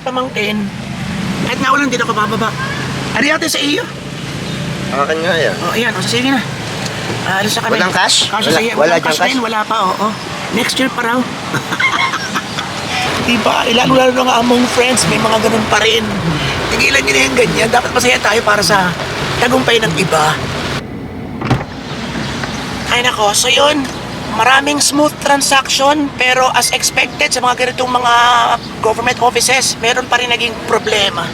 aking pamangkin. Kahit nga ulan, hindi ako bababa. Ano yata sa iyo? Akin nga yan. O, ayan. O, sige na. Ah, alis na kami. Walang cash? Cash Wala- sa iyo. wala Walang cash, cash? din. Wala pa, oo. Next year pa raw. diba? Eh, Lalo-lalo na nga among friends, may mga ganun pa rin. Tigilan nyo na yung ganyan. Dapat masaya tayo para sa tagumpay ng iba. Ay nako, so yun, maraming smooth transaction pero as expected sa mga ganitong mga government offices, meron pa rin naging problema.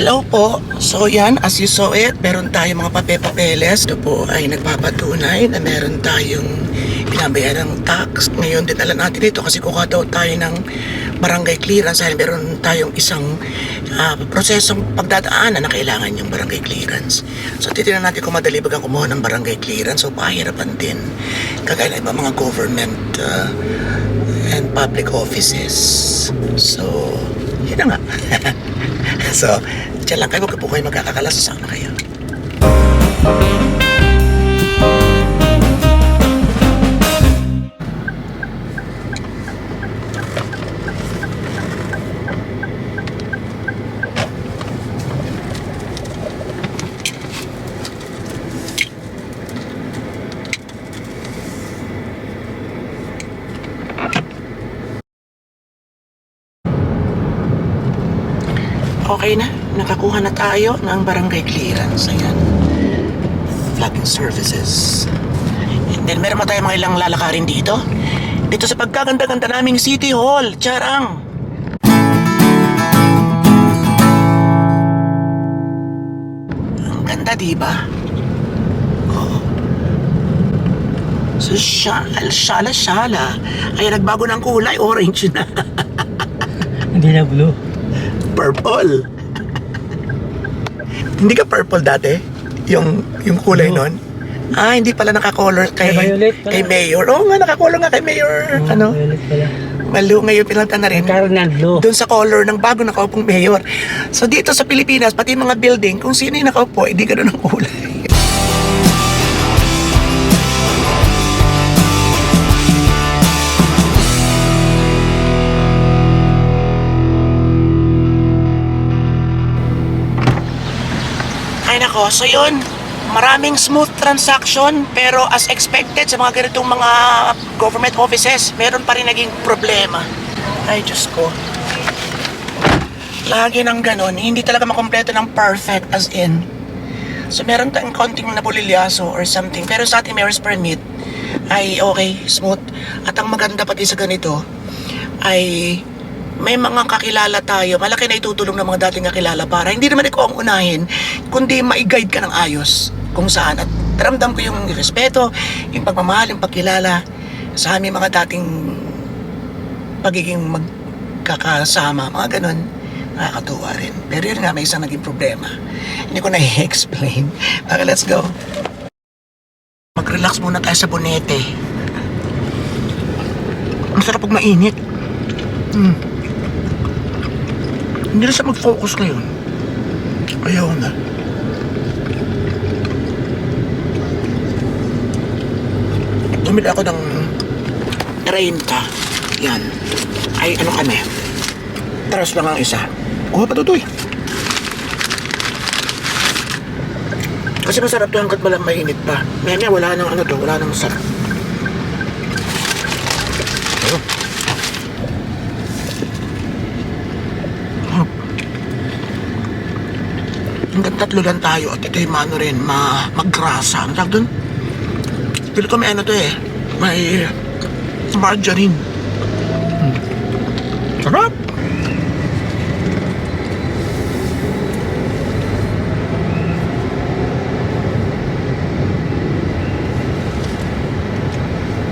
Hello po. So yan, as you saw it, meron tayong mga pape-papeles. Ito po ay nagpapatunay na meron tayong binabayaran ng tax. Ngayon, dinala natin ito kasi kuha daw tayo ng barangay clearance. Dahil meron tayong isang ah, prosesong pagdadaanan na kailangan yung barangay clearance. So titignan natin kung madali bagang kumuha ng barangay clearance. So pahirapan din. Kagaya ng mga government ah, and public offices. So, yun na nga. so, dyan lang kayo, huwag po kayo magkakakalas, sama kayo. Okay na, nakakuha na tayo ng barangay clearance. Ayan. Flagging services. And then meron pa tayo mga ilang lalakarin dito. Dito sa pagkaganda-ganda naming City Hall. Charang! Ang ganda, di ba? Oo. So, shala, shala, shala. Ay, nagbago ng kulay. Orange na. Hindi na blue. purple. Hindi ka purple dati? Yung yung kulay No. nun? Ah, hindi pala naka-color kay, Kay violet pala. kay Mayor. Oo nga, naka-color nga kay Mayor. ano? Violet pala. Malu, ngayon pinalta na rin. Nagkaroon ng blue. Doon sa color ng bago nakaupong mayor. So dito sa Pilipinas, pati mga building, kung sino yung nakaupo, hindi ganun ang kulay. Ay nako, so yun, maraming smooth transaction pero as expected sa mga ganitong mga government offices, meron pa rin naging problema. Ay Diyos ko. Lagi ng ganon, hindi talaga makompleto ng perfect as in. So meron tayong konting napulilyaso or something. Pero sa ating mayor's permit ay okay, smooth. At ang maganda pati sa ganito ay may mga kakilala tayo. Malaki na itutulong ng mga dating kakilala para hindi naman ikaw ang unahin, kundi ma-guide ka ng ayos kung saan. At ramdam ko yung respeto, yung pagmamahal, yung pagkilala sa aming mga dating pagiging magkakasama, mga ganun, nakakatuwa rin. Pero yun nga, may isang naging problema. Hindi ko na i-explain. Okay, let's go. Mag-relax muna tayo sa bonete. Masarap pag mainit. Hmm. Hindi na siya mag-focus ngayon. Ayaw na. Tumili ako ng 30. Yan. Ay, ano kami? Taras lang ang isa. Kuha pa tutoy. Kasi masarap to hanggat walang mainit pa. Maya wala nang ano to, wala nang sarap. Hanggang tatlo lang tayo at ito yung mano rin, ma maggrasa. Ang tawag dun? Pili ko may ano to eh. May margarine. Hmm. Sarap!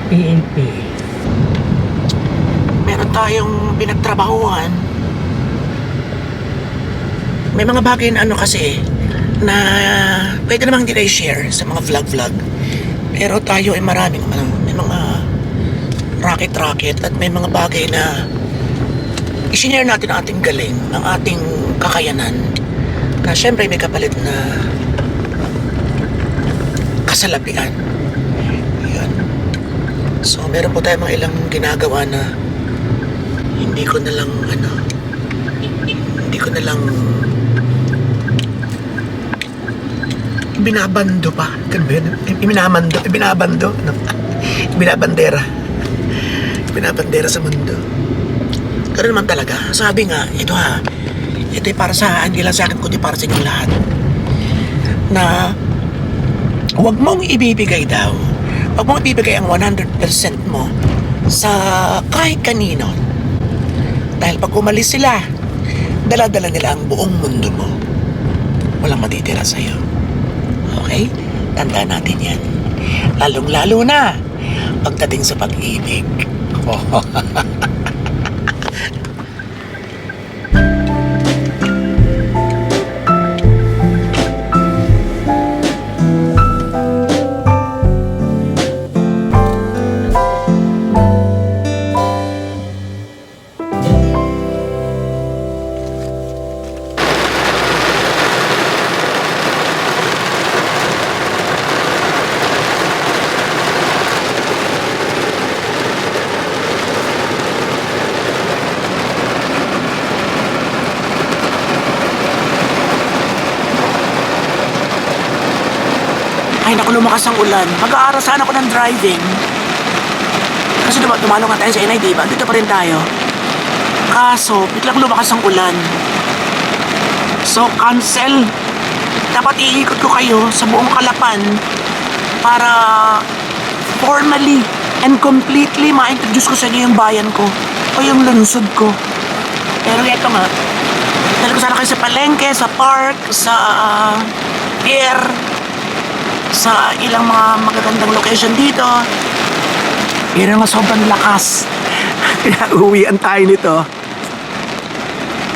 PNP. meron tayong pinagtrabahuhan. May mga bagay na ano kasi na pwede namang hindi na i-share sa mga vlog-vlog. Pero tayo ay maraming ano, may mga racket-racket at may mga bagay na isinare natin ang ating galing, ang ating kakayanan na syempre may kapalit na kasalapian. Yun. So, meron po tayo mga ilang ginagawa na hindi ko na lang, ano, hindi ko na lang binabando pa. Ganun ba yun? Ibinamando, ibinabando. Ano? Ibinabandera. Ibinabandera sa mundo. Pero naman talaga, sabi nga, ito ha, ito ay para sa, hindi sa akin, kundi para sa inyong lahat. Na, huwag mong ibibigay daw, huwag mong ibibigay ang 100% mo sa kahit kanino. Dahil pag umalis sila, dala-dala nila ang buong mundo mo. Walang matitira sa'yo. Okay? Tandaan natin yan. Lalong-lalo na pagdating sa pag-ibig. Ay, naku, lumakas ang ulan. Mag-aaral sana ako ng driving. Kasi diba, dumalo nga tayo sa NID, ba? Dito pa rin tayo. Kaso, biglang lumakas ang ulan. So, cancel. Dapat iikot ko kayo sa buong kalapan para formally and completely ma-introduce ko sa inyo yung bayan ko o yung lungsod ko. Pero eto nga, dahil ko sana kayo sa palengke, sa park, sa uh, pier, sa ilang mga magagandang location dito. Pero nga sobrang lakas. Kaya uwian tayo nito.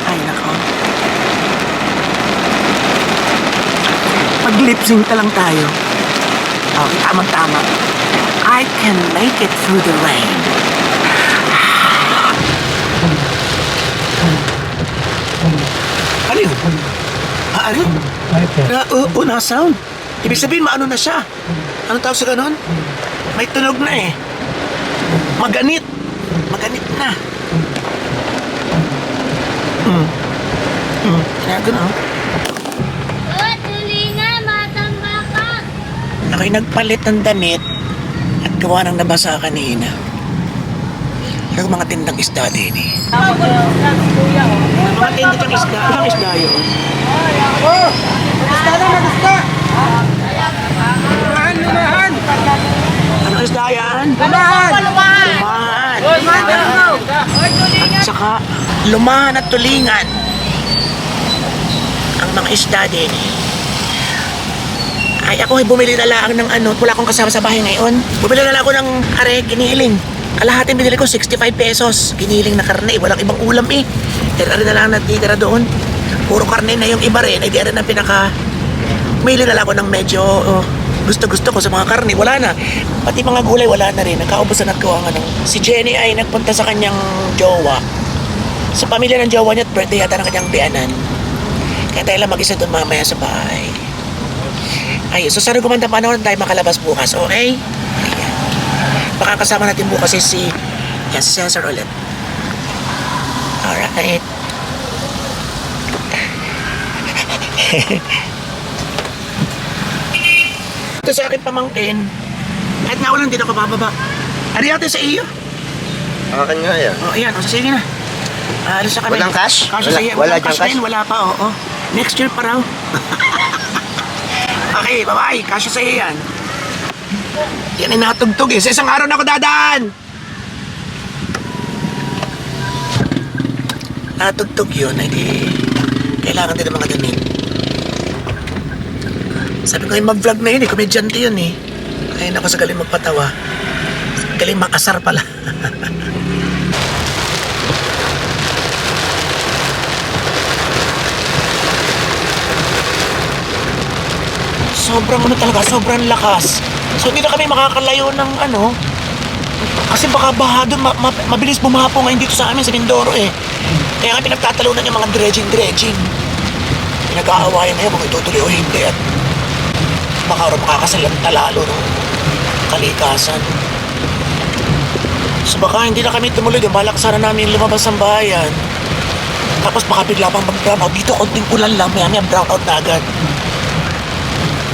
Ay, nako. Pag lip sync na lang tayo. Okay, tamang-tama. I can make it through the rain. Ano yun? Ano yun? Uh, una sound. Ibig sabihin, maano na siya. Ano tawag sa ganon? May tunog na eh. Maganit. Maganit na. Hmm. Hmm. Kaya gano'n. Oh, ka. Ako'y nagpalit ng damit at gawa ng nabasa kanina. Yung mga tindang isda din eh. Mga tindang isda. Anong isda yun? Anong isda yan? Lumahan! Lumahan! At saka, lumahan at tulingan. Ang mga isda din eh. Ay, ako ay bumili na lang ng ano, wala akong kasama sa bahay ngayon. Bumili na lang ako ng are, giniling. Kalahating binili ko, 65 pesos. Giniling na karne, walang ibang ulam eh. Tira na lang natitira doon. Puro karne na yung iba rin, ay di rin ang pinaka... Bumili na lang ako ng medyo oh, gusto-gusto ko sa mga karne, wala na. Pati mga gulay, wala na rin. Nagkaubusan at gawa nga ng... Si Jenny ay nagpunta sa kanyang jowa. Sa pamilya ng jowa niya at birthday yata ng kanyang biyanan. Kaya tayo lang mag-isa doon mamaya sa bahay. Ay, so sana gumanda panahon tayo makalabas bukas, okay? Ayan. Baka kasama natin bukas si, si, yan, si Cesar ulit. Alright. Ito sa akin pamangkin. Kahit nga ulan, hindi na ako bababa. Ari ate sa iyo. Akin nga yan. O, ayan. O, sige na. Alis na kami. Walang cash? Cash Wala- sa iyo. wala Walang cash, cash? ngayon, Wala pa, oo. Next year pa raw. okay, bye-bye. Cash sa iyo yan. Yan ay natugtog eh. Sa isang araw na ako dadaan. Natugtog yun. Ay di, kailangan din ng mga damit. Sabi ko mag-vlog na yun eh. Komedyante yun eh. Ay nako sa galing magpatawa. Galing makasar pala. sobrang ano talaga, sobrang lakas. So hindi na kami makakalayo ng ano, Kasi baka baha doon, ma- ma- mabilis bumaha po ngayon dito sa amin sa Mindoro eh. Kaya nga pinagtatalunan yung mga dredging-dredging. Pinag-aawayan na yun kung itutuloy o hindi at baka rin makakasalanta lalo ng kalikasan. So baka hindi na kami tumuloy doon, balak sana namin lumabas ng bayan. Tapos baka bigla pang mag-brownout. Dito konting ulan lang, maya maya brownout na agad.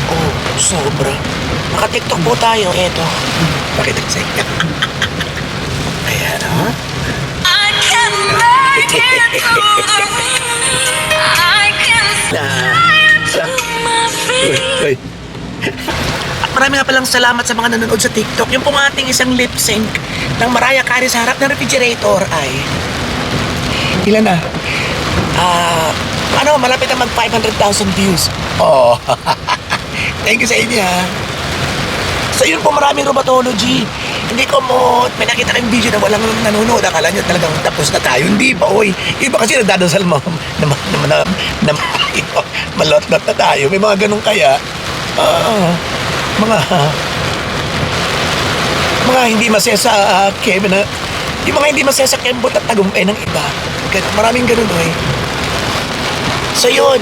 Oh, sobra. Naka-tiktok po tayo, eto. Pakita sa inyo. Ayan, ha? I can make it through the I can Na, my feet. At marami nga palang salamat sa mga nanonood sa TikTok. Yung pong ating isang lip sync ng Mariah Carey sa harap ng refrigerator ay... Ilan na? Ah... ano, malapit na mag 500,000 views. Oh. Thank you sa inyo ha. So yun po maraming robotology. Hindi ko mo, may nakita kayong video na walang nanonood. Akala nyo talagang tapos na tayo. Hindi pa, oy. Iba kasi nagdadasal mo na, na, na, na, na, malot-lot na tayo. May mga ganun kaya. Ah, mga, mga hindi masaya sa uh, Kevin na, yung mga hindi masaya sa kembot at tagumpay ng iba. Ganun, maraming ganun, oy. So yun,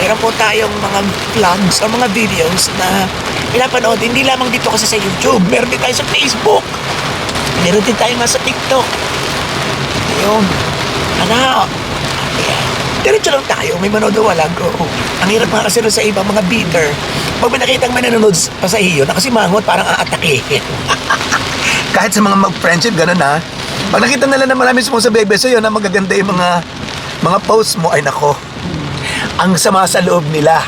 meron po tayong mga vlogs o mga videos na pinapanood hindi lamang dito kasi sa YouTube. Meron din tayo sa Facebook. Meron din tayo nga sa TikTok. Ayun. Ano? Diretso lang tayo. May manood o walang go. Ang hirap nga kasi sa iba, mga bitter. Pag may nakitang may pa sa iyo, nakasimangot, parang aatakihin. Kahit sa mga mag-friendship, ganun ha. Pag nakita nila na marami sumusabebe sa'yo na magaganda yung mga mga posts mo, ay nako, ang sama sa loob nila.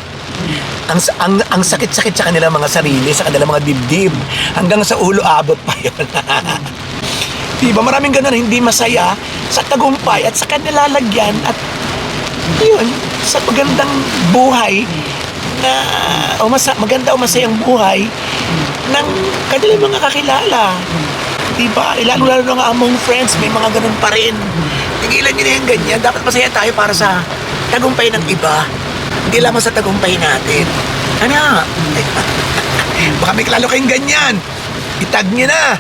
Ang, ang, ang sakit-sakit sa kanilang mga sarili, sa kanilang mga dibdib. Hanggang sa ulo abot pa yun. diba? Maraming ganun hindi masaya sa tagumpay at sa kanilalagyan at yun, sa magandang buhay na o masa, maganda o masayang buhay ng kanilang mga kakilala. Diba? Lalo-lalo na nga among friends, may mga ganun pa rin. Tigilan nyo na yung ganyan. Dapat masaya tayo para sa tagumpay ng iba. Hindi lamang sa tagumpay natin. Ano? Baka may klalo kayong ganyan. Itag nyo na.